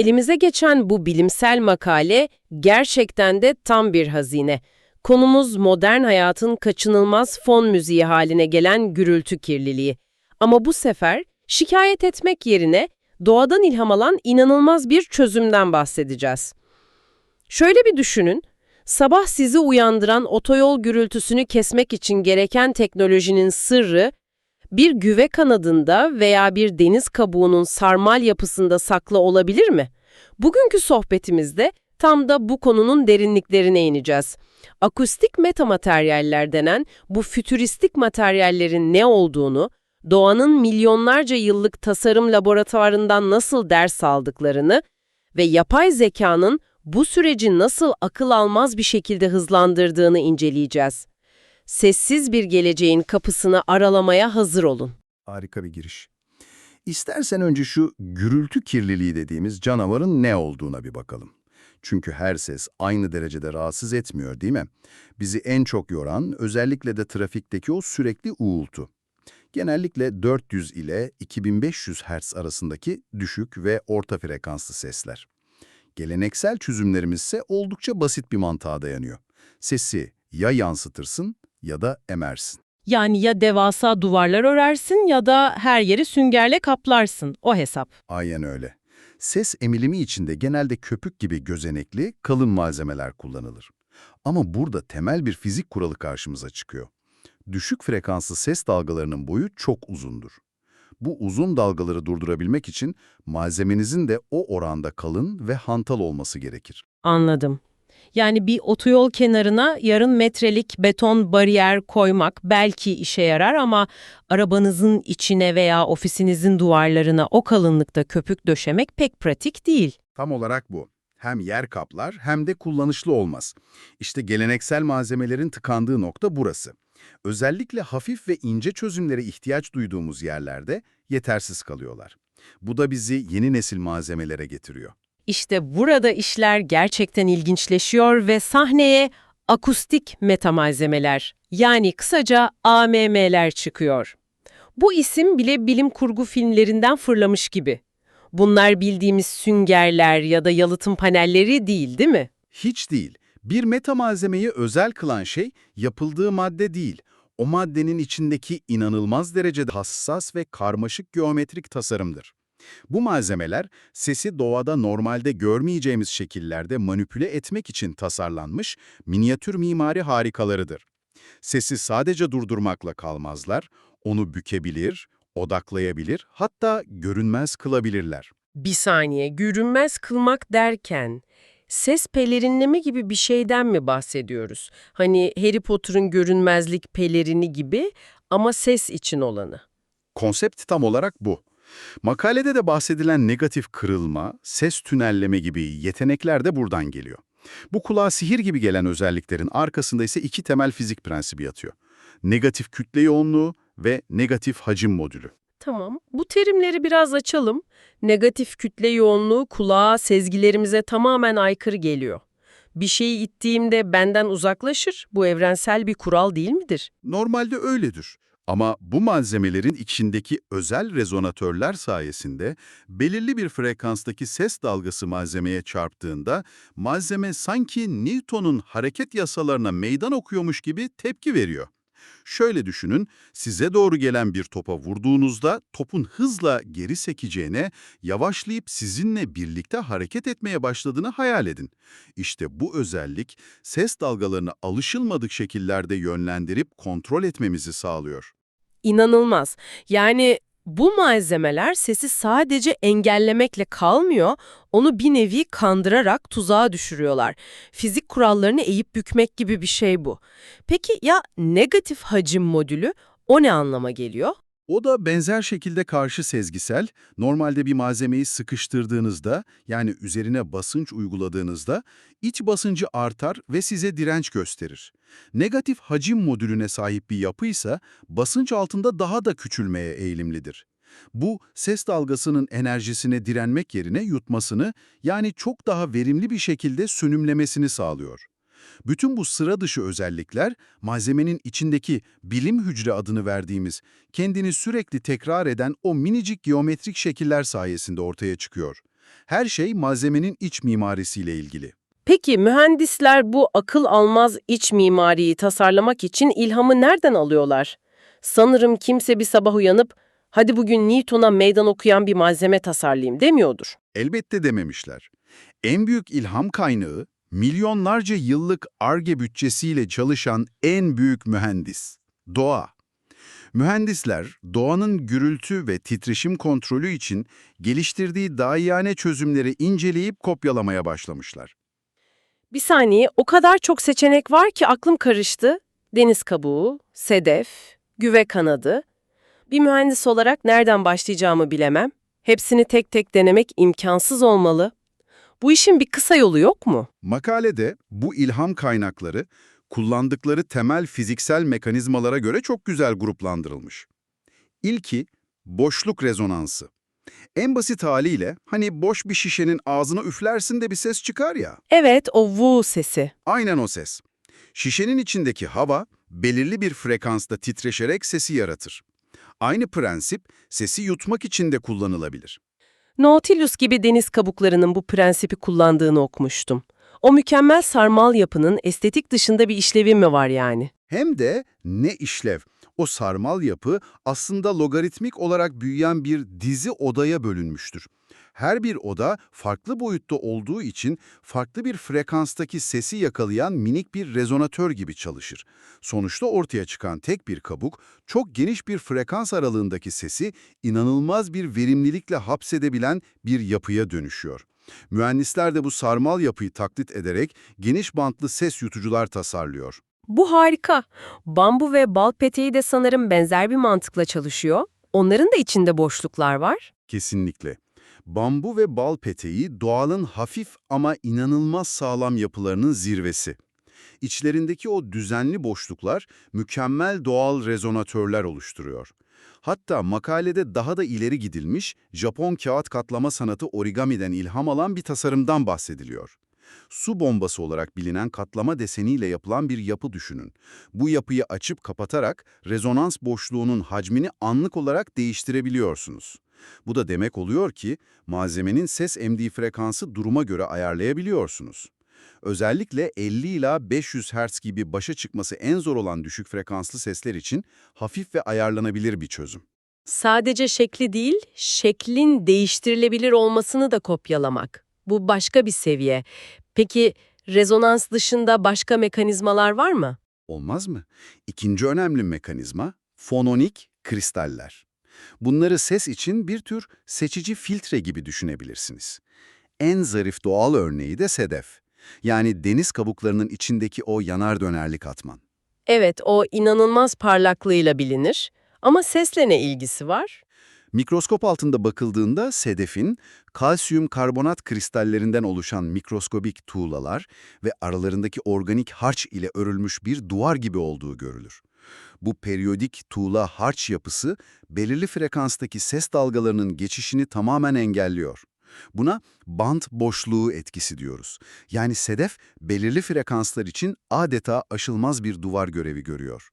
Elimize geçen bu bilimsel makale gerçekten de tam bir hazine. Konumuz modern hayatın kaçınılmaz fon müziği haline gelen gürültü kirliliği. Ama bu sefer şikayet etmek yerine doğadan ilham alan inanılmaz bir çözümden bahsedeceğiz. Şöyle bir düşünün, sabah sizi uyandıran otoyol gürültüsünü kesmek için gereken teknolojinin sırrı, bir güve kanadında veya bir deniz kabuğunun sarmal yapısında saklı olabilir mi? Bugünkü sohbetimizde tam da bu konunun derinliklerine ineceğiz. Akustik metamateryaller denen bu fütüristik materyallerin ne olduğunu, doğanın milyonlarca yıllık tasarım laboratuvarından nasıl ders aldıklarını ve yapay zekanın bu süreci nasıl akıl almaz bir şekilde hızlandırdığını inceleyeceğiz. Sessiz bir geleceğin kapısını aralamaya hazır olun. Harika bir giriş. İstersen önce şu gürültü kirliliği dediğimiz canavarın ne olduğuna bir bakalım. Çünkü her ses aynı derecede rahatsız etmiyor değil mi? Bizi en çok yoran özellikle de trafikteki o sürekli uğultu. Genellikle 400 ile 2500 Hz arasındaki düşük ve orta frekanslı sesler. Geleneksel çözümlerimiz ise oldukça basit bir mantığa dayanıyor. Sesi ya yansıtırsın ya da emersin. Yani ya devasa duvarlar örersin ya da her yeri süngerle kaplarsın. O hesap. Aynen öyle. Ses emilimi için de genelde köpük gibi gözenekli, kalın malzemeler kullanılır. Ama burada temel bir fizik kuralı karşımıza çıkıyor. Düşük frekanslı ses dalgalarının boyu çok uzundur. Bu uzun dalgaları durdurabilmek için malzemenizin de o oranda kalın ve hantal olması gerekir. Anladım. Yani bir otoyol kenarına yarım metrelik beton bariyer koymak belki işe yarar ama arabanızın içine veya ofisinizin duvarlarına o kalınlıkta köpük döşemek pek pratik değil. Tam olarak bu. Hem yer kaplar hem de kullanışlı olmaz. İşte geleneksel malzemelerin tıkandığı nokta burası. Özellikle hafif ve ince çözümlere ihtiyaç duyduğumuz yerlerde yetersiz kalıyorlar. Bu da bizi yeni nesil malzemelere getiriyor. İşte burada işler gerçekten ilginçleşiyor ve sahneye akustik metamalzemeler yani kısaca AMM'ler çıkıyor. Bu isim bile bilim kurgu filmlerinden fırlamış gibi. Bunlar bildiğimiz süngerler ya da yalıtım panelleri değil değil mi? Hiç değil. Bir meta malzemeyi özel kılan şey yapıldığı madde değil, o maddenin içindeki inanılmaz derecede hassas ve karmaşık geometrik tasarımdır. Bu malzemeler sesi doğada normalde görmeyeceğimiz şekillerde manipüle etmek için tasarlanmış minyatür mimari harikalarıdır. Sesi sadece durdurmakla kalmazlar, onu bükebilir, odaklayabilir, hatta görünmez kılabilirler. Bir saniye, görünmez kılmak derken ses pelerinleme gibi bir şeyden mi bahsediyoruz? Hani Harry Potter'ın görünmezlik pelerini gibi ama ses için olanı. Konsept tam olarak bu. Makalede de bahsedilen negatif kırılma, ses tünelleme gibi yetenekler de buradan geliyor. Bu kulağa sihir gibi gelen özelliklerin arkasında ise iki temel fizik prensibi yatıyor. Negatif kütle yoğunluğu ve negatif hacim modülü. Tamam, bu terimleri biraz açalım. Negatif kütle yoğunluğu kulağa, sezgilerimize tamamen aykırı geliyor. Bir şeyi ittiğimde benden uzaklaşır, bu evrensel bir kural değil midir? Normalde öyledir. Ama bu malzemelerin içindeki özel rezonatörler sayesinde belirli bir frekanstaki ses dalgası malzemeye çarptığında malzeme sanki Newton'un hareket yasalarına meydan okuyormuş gibi tepki veriyor. Şöyle düşünün, size doğru gelen bir topa vurduğunuzda topun hızla geri sekeceğine, yavaşlayıp sizinle birlikte hareket etmeye başladığını hayal edin. İşte bu özellik ses dalgalarını alışılmadık şekillerde yönlendirip kontrol etmemizi sağlıyor. İnanılmaz. Yani bu malzemeler sesi sadece engellemekle kalmıyor, onu bir nevi kandırarak tuzağa düşürüyorlar. Fizik kurallarını eğip bükmek gibi bir şey bu. Peki ya negatif hacim modülü o ne anlama geliyor? O da benzer şekilde karşı sezgisel, normalde bir malzemeyi sıkıştırdığınızda, yani üzerine basınç uyguladığınızda, iç basıncı artar ve size direnç gösterir. Negatif hacim modülüne sahip bir yapı ise basınç altında daha da küçülmeye eğilimlidir. Bu, ses dalgasının enerjisine direnmek yerine yutmasını, yani çok daha verimli bir şekilde sönümlemesini sağlıyor. Bütün bu sıra dışı özellikler, malzemenin içindeki bilim hücre adını verdiğimiz, kendini sürekli tekrar eden o minicik geometrik şekiller sayesinde ortaya çıkıyor. Her şey malzemenin iç mimarisiyle ilgili. Peki mühendisler bu akıl almaz iç mimariyi tasarlamak için ilhamı nereden alıyorlar? Sanırım kimse bir sabah uyanıp hadi bugün Newton'a meydan okuyan bir malzeme tasarlayayım demiyordur. Elbette dememişler. En büyük ilham kaynağı, milyonlarca yıllık ARGE bütçesiyle çalışan en büyük mühendis, doğa. Mühendisler, doğanın gürültü ve titreşim kontrolü için geliştirdiği dahiyane çözümleri inceleyip kopyalamaya başlamışlar. Bir saniye o kadar çok seçenek var ki aklım karıştı. Deniz kabuğu, sedef, güve kanadı. Bir mühendis olarak nereden başlayacağımı bilemem. Hepsini tek tek denemek imkansız olmalı. Bu işin bir kısa yolu yok mu? Makalede bu ilham kaynakları kullandıkları temel fiziksel mekanizmalara göre çok güzel gruplandırılmış. İlki boşluk rezonansı. En basit haliyle hani boş bir şişenin ağzına üflersin de bir ses çıkar ya. Evet, o vu sesi. Aynen o ses. Şişenin içindeki hava belirli bir frekansta titreşerek sesi yaratır. Aynı prensip sesi yutmak için de kullanılabilir. Nautilus gibi deniz kabuklarının bu prensibi kullandığını okumuştum. O mükemmel sarmal yapının estetik dışında bir işlevi mi var yani? Hem de ne işlev. O sarmal yapı aslında logaritmik olarak büyüyen bir dizi odaya bölünmüştür. Her bir oda farklı boyutta olduğu için farklı bir frekanstaki sesi yakalayan minik bir rezonatör gibi çalışır. Sonuçta ortaya çıkan tek bir kabuk, çok geniş bir frekans aralığındaki sesi inanılmaz bir verimlilikle hapsedebilen bir yapıya dönüşüyor. Mühendisler de bu sarmal yapıyı taklit ederek geniş bantlı ses yutucular tasarlıyor. Bu harika. Bambu ve bal peteği de sanırım benzer bir mantıkla çalışıyor. Onların da içinde boşluklar var. Kesinlikle. Bambu ve bal peteği doğanın hafif ama inanılmaz sağlam yapılarının zirvesi. İçlerindeki o düzenli boşluklar mükemmel doğal rezonatörler oluşturuyor. Hatta makalede daha da ileri gidilmiş Japon kağıt katlama sanatı origami'den ilham alan bir tasarımdan bahsediliyor. Su bombası olarak bilinen katlama deseniyle yapılan bir yapı düşünün. Bu yapıyı açıp kapatarak rezonans boşluğunun hacmini anlık olarak değiştirebiliyorsunuz. Bu da demek oluyor ki malzemenin ses emdiği frekansı duruma göre ayarlayabiliyorsunuz. Özellikle 50 ila 500 Hz gibi başa çıkması en zor olan düşük frekanslı sesler için hafif ve ayarlanabilir bir çözüm. Sadece şekli değil, şeklin değiştirilebilir olmasını da kopyalamak. Bu başka bir seviye. Peki rezonans dışında başka mekanizmalar var mı? Olmaz mı? İkinci önemli mekanizma fononik kristaller. Bunları ses için bir tür seçici filtre gibi düşünebilirsiniz. En zarif doğal örneği de sedef. Yani deniz kabuklarının içindeki o yanar dönerli katman. Evet, o inanılmaz parlaklığıyla bilinir. Ama sesle ne ilgisi var? Mikroskop altında bakıldığında sedefin kalsiyum karbonat kristallerinden oluşan mikroskobik tuğlalar ve aralarındaki organik harç ile örülmüş bir duvar gibi olduğu görülür. Bu periyodik tuğla harç yapısı belirli frekanstaki ses dalgalarının geçişini tamamen engelliyor. Buna bant boşluğu etkisi diyoruz. Yani sedef belirli frekanslar için adeta aşılmaz bir duvar görevi görüyor.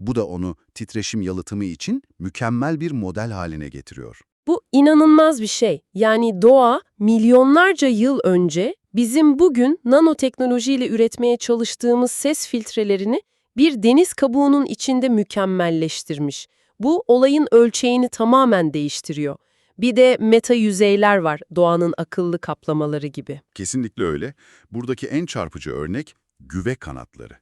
Bu da onu titreşim yalıtımı için mükemmel bir model haline getiriyor. Bu inanılmaz bir şey. Yani doğa milyonlarca yıl önce bizim bugün nanoteknolojiyle üretmeye çalıştığımız ses filtrelerini bir deniz kabuğunun içinde mükemmelleştirmiş. Bu olayın ölçeğini tamamen değiştiriyor. Bir de meta yüzeyler var, doğanın akıllı kaplamaları gibi. Kesinlikle öyle. Buradaki en çarpıcı örnek güve kanatları.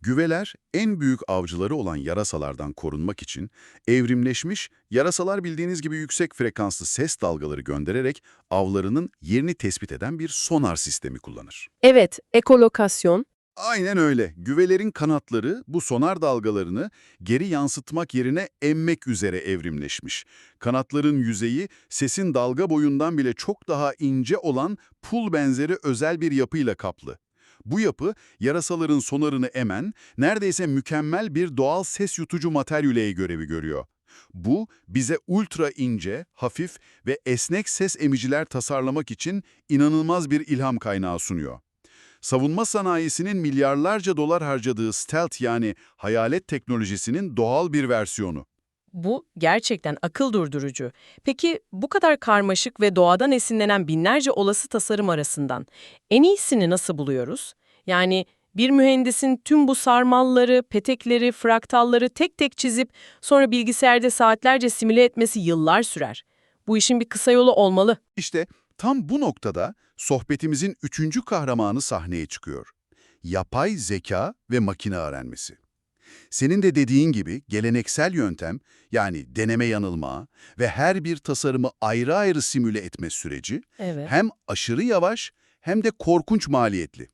Güveler en büyük avcıları olan yarasalardan korunmak için evrimleşmiş, yarasalar bildiğiniz gibi yüksek frekanslı ses dalgaları göndererek avlarının yerini tespit eden bir sonar sistemi kullanır. Evet, ekolokasyon. Aynen öyle. Güvelerin kanatları bu sonar dalgalarını geri yansıtmak yerine emmek üzere evrimleşmiş. Kanatların yüzeyi sesin dalga boyundan bile çok daha ince olan pul benzeri özel bir yapıyla kaplı. Bu yapı yarasaların sonarını emen, neredeyse mükemmel bir doğal ses yutucu materyüleyi görevi görüyor. Bu, bize ultra ince, hafif ve esnek ses emiciler tasarlamak için inanılmaz bir ilham kaynağı sunuyor. Savunma sanayisinin milyarlarca dolar harcadığı stealth yani hayalet teknolojisinin doğal bir versiyonu. Bu gerçekten akıl durdurucu. Peki bu kadar karmaşık ve doğadan esinlenen binlerce olası tasarım arasından en iyisini nasıl buluyoruz? Yani bir mühendisin tüm bu sarmalları, petekleri, fraktalları tek tek çizip sonra bilgisayarda saatlerce simüle etmesi yıllar sürer. Bu işin bir kısa yolu olmalı. İşte tam bu noktada sohbetimizin üçüncü kahramanı sahneye çıkıyor. Yapay zeka ve makine öğrenmesi. Senin de dediğin gibi geleneksel yöntem yani deneme yanılma ve her bir tasarımı ayrı ayrı simüle etme süreci Evet. hem aşırı yavaş hem de korkunç maliyetli.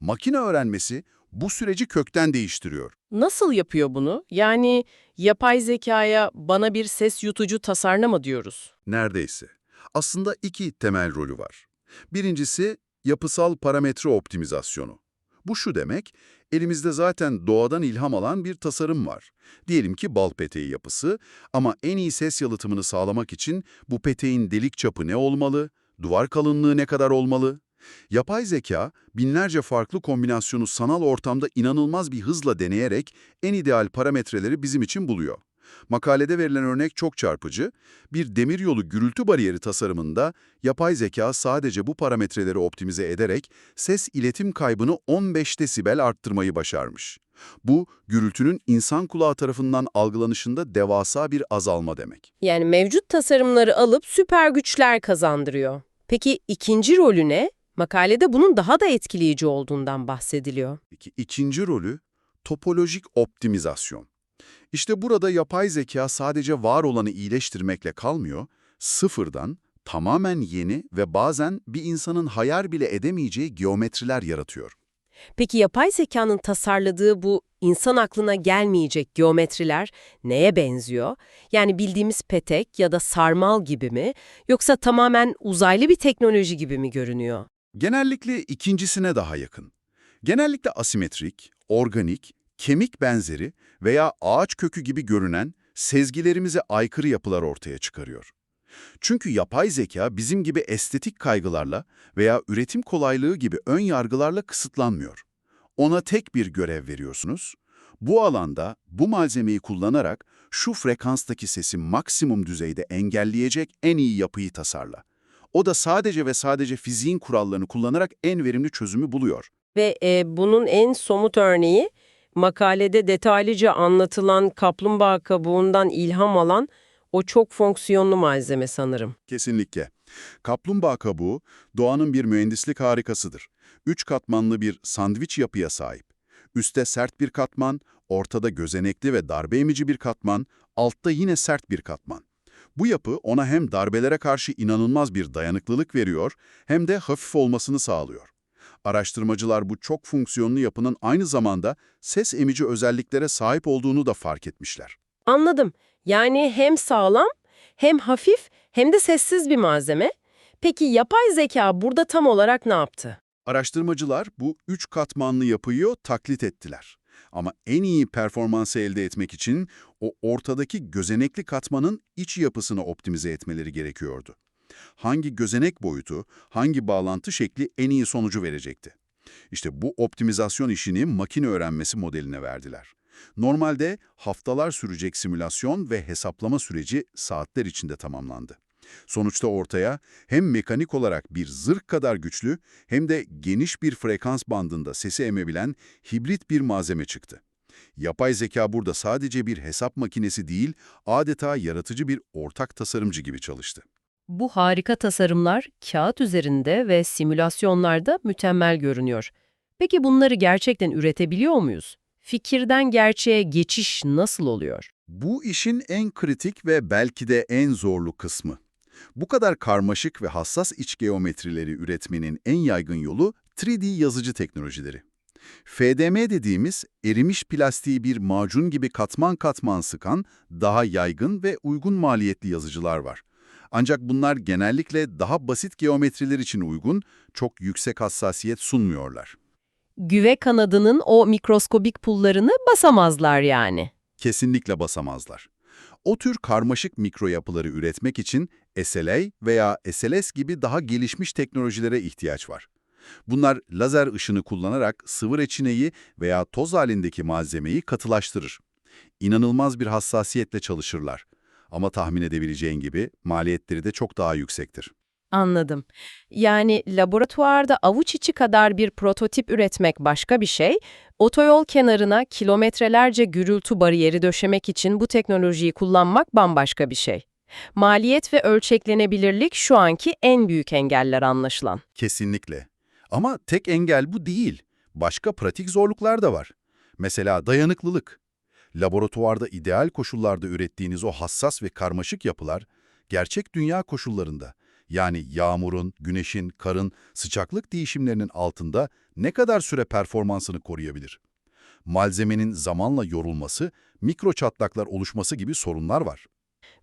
Makine öğrenmesi bu süreci kökten değiştiriyor. Nasıl yapıyor bunu? Yani yapay zekaya bana bir ses yutucu tasarla mı diyoruz? Neredeyse. Aslında iki temel rolü var. Birincisi yapısal parametre optimizasyonu. Bu şu demek, elimizde zaten doğadan ilham alan bir tasarım var. Diyelim ki bal peteği yapısı ama en iyi ses yalıtımını sağlamak için bu peteğin delik çapı ne olmalı, duvar kalınlığı ne kadar olmalı? Yapay zeka, binlerce farklı kombinasyonu sanal ortamda inanılmaz bir hızla deneyerek en ideal parametreleri bizim için buluyor. Makalede verilen örnek çok çarpıcı. Bir demiryolu gürültü bariyeri tasarımında yapay zeka sadece bu parametreleri optimize ederek ses iletim kaybını 15 desibel arttırmayı başarmış. Bu, gürültünün insan kulağı tarafından algılanışında devasa bir azalma demek. Yani mevcut tasarımları alıp süper güçler kazandırıyor. Peki ikinci rolü ne? Makalede bunun daha da etkileyici olduğundan bahsediliyor. Peki ikinci rolü topolojik optimizasyon. İşte burada yapay zeka sadece var olanı iyileştirmekle kalmıyor, sıfırdan tamamen yeni ve bazen bir insanın hayal bile edemeyeceği geometriler yaratıyor. Peki yapay zekanın tasarladığı bu insan aklına gelmeyecek geometriler neye benziyor? Yani bildiğimiz petek ya da sarmal gibi mi? Yoksa tamamen uzaylı bir teknoloji gibi mi görünüyor? Genellikle ikincisine daha yakın. Genellikle asimetrik, organik, kemik benzeri veya ağaç kökü gibi görünen sezgilerimize aykırı yapılar ortaya çıkarıyor. Çünkü yapay zeka bizim gibi estetik kaygılarla veya üretim kolaylığı gibi ön yargılarla kısıtlanmıyor. Ona tek bir görev veriyorsunuz. Bu alanda bu malzemeyi kullanarak şu frekanstaki sesi maksimum düzeyde engelleyecek en iyi yapıyı tasarla. O da sadece ve sadece fiziğin kurallarını kullanarak en verimli çözümü buluyor. Ve e, bunun en somut örneği makalede detaylıca anlatılan kaplumbağa kabuğundan ilham alan o çok fonksiyonlu malzeme sanırım. Kesinlikle. Kaplumbağa kabuğu doğanın bir mühendislik harikasıdır. Üç katmanlı bir sandviç yapıya sahip. Üste sert bir katman, ortada gözenekli ve darbe emici bir katman, altta yine sert bir katman. Bu yapı ona hem darbelere karşı inanılmaz bir dayanıklılık veriyor hem de hafif olmasını sağlıyor. Araştırmacılar bu çok fonksiyonlu yapının aynı zamanda ses emici özelliklere sahip olduğunu da fark etmişler. Anladım. Yani hem sağlam, hem hafif, hem de sessiz bir malzeme. Peki yapay zeka burada tam olarak ne yaptı? Araştırmacılar bu üç katmanlı yapıyı taklit ettiler. Ama en iyi performansı elde etmek için o ortadaki gözenekli katmanın iç yapısını optimize etmeleri gerekiyordu. Hangi gözenek boyutu, hangi bağlantı şekli en iyi sonucu verecekti? İşte bu optimizasyon işini makine öğrenmesi modeline verdiler. Normalde haftalar sürecek simülasyon ve hesaplama süreci saatler içinde tamamlandı. Sonuçta ortaya hem mekanik olarak bir zırh kadar güçlü hem de geniş bir frekans bandında sesi emebilen hibrit bir malzeme çıktı. Yapay zeka burada sadece bir hesap makinesi değil, adeta yaratıcı bir ortak tasarımcı gibi çalıştı. Bu harika tasarımlar kağıt üzerinde ve simülasyonlarda mükemmel görünüyor. Peki bunları gerçekten üretebiliyor muyuz? Fikirden gerçeğe geçiş nasıl oluyor? Bu işin en kritik ve belki de en zorlu kısmı. Bu kadar karmaşık ve hassas iç geometrileri üretmenin en yaygın yolu 3D yazıcı teknolojileri. FDM dediğimiz erimiş plastiği bir macun gibi katman katman sıkan daha yaygın ve uygun maliyetli yazıcılar var. Ancak bunlar genellikle daha basit geometriler için uygun, çok yüksek hassasiyet sunmuyorlar. Güve kanadının o mikroskobik pullarını basamazlar yani. Kesinlikle basamazlar. O tür karmaşık mikro yapıları üretmek için SLA veya SLS gibi daha gelişmiş teknolojilere ihtiyaç var. Bunlar lazer ışını kullanarak sıvı reçineyi veya toz halindeki malzemeyi katılaştırır. İnanılmaz bir hassasiyetle çalışırlar. Ama tahmin edebileceğin gibi maliyetleri de çok daha yüksektir. Anladım. Yani laboratuvarda avuç içi kadar bir prototip üretmek başka bir şey, otoyol kenarına kilometrelerce gürültü bariyeri döşemek için bu teknolojiyi kullanmak bambaşka bir şey. Maliyet ve ölçeklenebilirlik şu anki en büyük engeller anlaşılan. Kesinlikle. Ama tek engel bu değil. Başka pratik zorluklar da var. Mesela dayanıklılık. Laboratuvarda ideal koşullarda ürettiğiniz o hassas ve karmaşık yapılar, gerçek dünya koşullarında, yani yağmurun, güneşin, karın, sıcaklık değişimlerinin altında ne kadar süre performansını koruyabilir? Malzemenin zamanla yorulması, mikro çatlaklar oluşması gibi sorunlar var.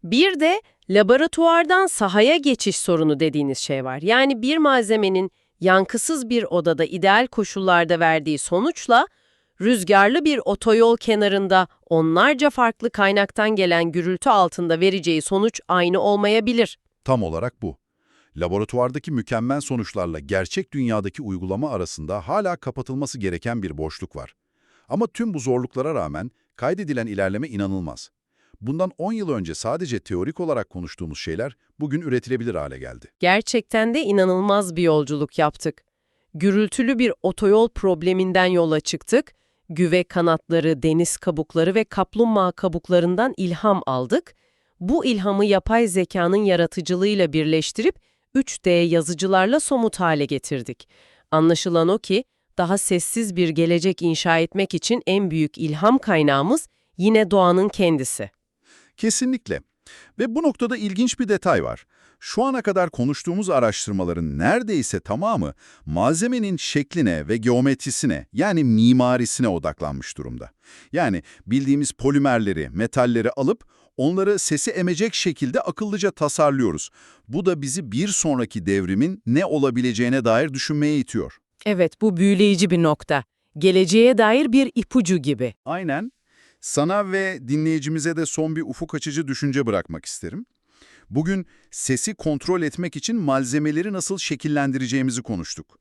Bir de laboratuvardan sahaya geçiş sorunu dediğiniz şey var. Yani bir malzemenin yankısız bir odada ideal koşullarda verdiği sonuçla rüzgarlı bir otoyol kenarında onlarca farklı kaynaktan gelen gürültü altında vereceği sonuç aynı olmayabilir. Tam olarak bu. Laboratuvardaki mükemmel sonuçlarla gerçek dünyadaki uygulama arasında hala kapatılması gereken bir boşluk var. Ama tüm bu zorluklara rağmen kaydedilen ilerleme inanılmaz. Bundan 10 yıl önce sadece teorik olarak konuştuğumuz şeyler bugün üretilebilir hale geldi. Gerçekten de inanılmaz bir yolculuk yaptık. Gürültülü bir otoyol probleminden yola çıktık. Güve kanatları, deniz kabukları ve kaplumbağa kabuklarından ilham aldık. Bu ilhamı yapay zekanın yaratıcılığıyla birleştirip 3D yazıcılarla somut hale getirdik. Anlaşılan o ki daha sessiz bir gelecek inşa etmek için en büyük ilham kaynağımız yine doğanın kendisi. Kesinlikle. Ve bu noktada ilginç bir detay var. Şu ana kadar konuştuğumuz araştırmaların neredeyse tamamı malzemenin şekline ve geometrisine yani mimarisine odaklanmış durumda. Yani bildiğimiz polimerleri, metalleri alıp onları sesi emecek şekilde akıllıca tasarlıyoruz. Bu da bizi bir sonraki devrimin ne olabileceğine dair düşünmeye itiyor. Evet, bu büyüleyici bir nokta. Geleceğe dair bir ipucu gibi. Aynen. Sana ve dinleyicimize de son bir ufuk açıcı düşünce bırakmak isterim. Bugün sesi kontrol etmek için malzemeleri nasıl şekillendireceğimizi konuştuk.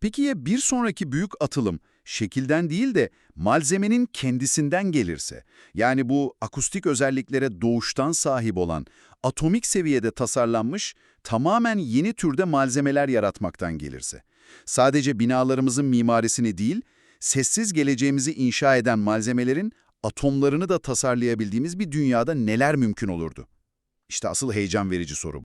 Peki ya bir sonraki büyük atılım şekilden değil de malzemenin kendisinden gelirse, yani bu akustik özelliklere doğuştan sahip olan, atomik seviyede tasarlanmış, tamamen yeni türde malzemeler yaratmaktan gelirse, sadece binalarımızın mimarisini değil, sessiz geleceğimizi inşa eden malzemelerin atomlarını da tasarlayabildiğimiz bir dünyada neler mümkün olurdu? İşte asıl heyecan verici soru.